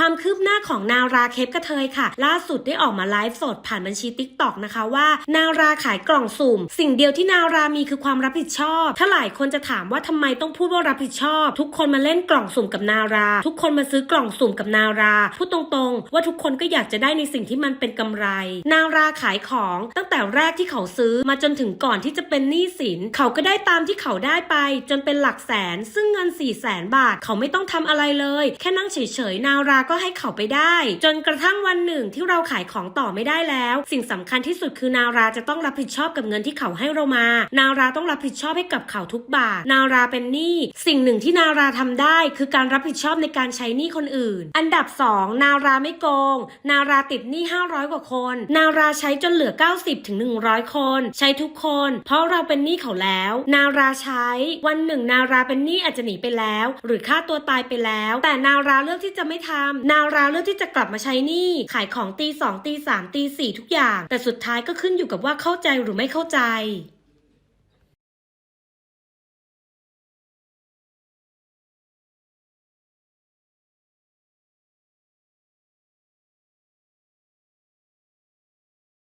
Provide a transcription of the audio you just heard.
ความคืบหน้าของนาราเคปกระเทยค่ะ ล่าสุดได้ออกมาไลฟ์สดผ่านบัญชีติ๊กต็อกนะคะว่า นาราขายกล่องสุ่ม สิ่งเดียวที่นารามีคือความรับผิดชอบ ถ้าหลายคนจะถามว่าทำไมต้องพูดว่ารับผิดชอบ ทุกคนมาเล่นกล่องสุ่มกับนารา ทุกคนมาซื้อกล่องสุ่มกับนารา พูดตรงๆ ว่าทุกคนก็อยากจะได้ในสิ่งที่มันเป็นกำไร นาราขายของตั้ง แต่แรกที่เขาซื้อมาจนถึงก่อนที่จะเป็นหนี้สิน เขาก็ได้ตามที่เขาได้ไป จนเป็นหลักแสน ซึ่งเงิน4ี่แสนบาท เขาไม่ต้องทำอะไรเลย แค่นั่งเฉยๆ นาราก็ให้เขาไปได้ จนกระทั่งวันหนึ่งที่เราขายของต่อไม่ได้แล้ว สิ่งสำคัญที่สุดคือนาราจะต้องรับผิดชอบกับเงินที่เขาให้เรามา นาราต้องรับผิดชอบให้กับเขาทุกบาท นาราเป็นหนี้สิ่งหนึ่งที่นาราทำได้ คือการรับผิดชอบในการใช้หนี้คนอื่น อันดับ 2 นาราไม่โกง นาราติดหนี้500 กว่าคน นาราใช้จนเหลือ 90ถึง 100 คน ใช้ทุกคน เพราะเราเป็นหนี้เขาแล้ว นาราใช้ วันหนึ่งนาราเป็นหนี้อาจจะหนีไปแล้ว หรือฆ่าตัวตายไปแล้ว แต่นาราเลือกที่จะไม่ทำนาราเลือกที่จะกลับมาใช้หนี้ขายของตีสองตีสามตีสี่ทุกอย่าง แต่สุดท้ายก็ขึ้นอยู่กับว่าเข้าใจหรือไม่เข้าใจ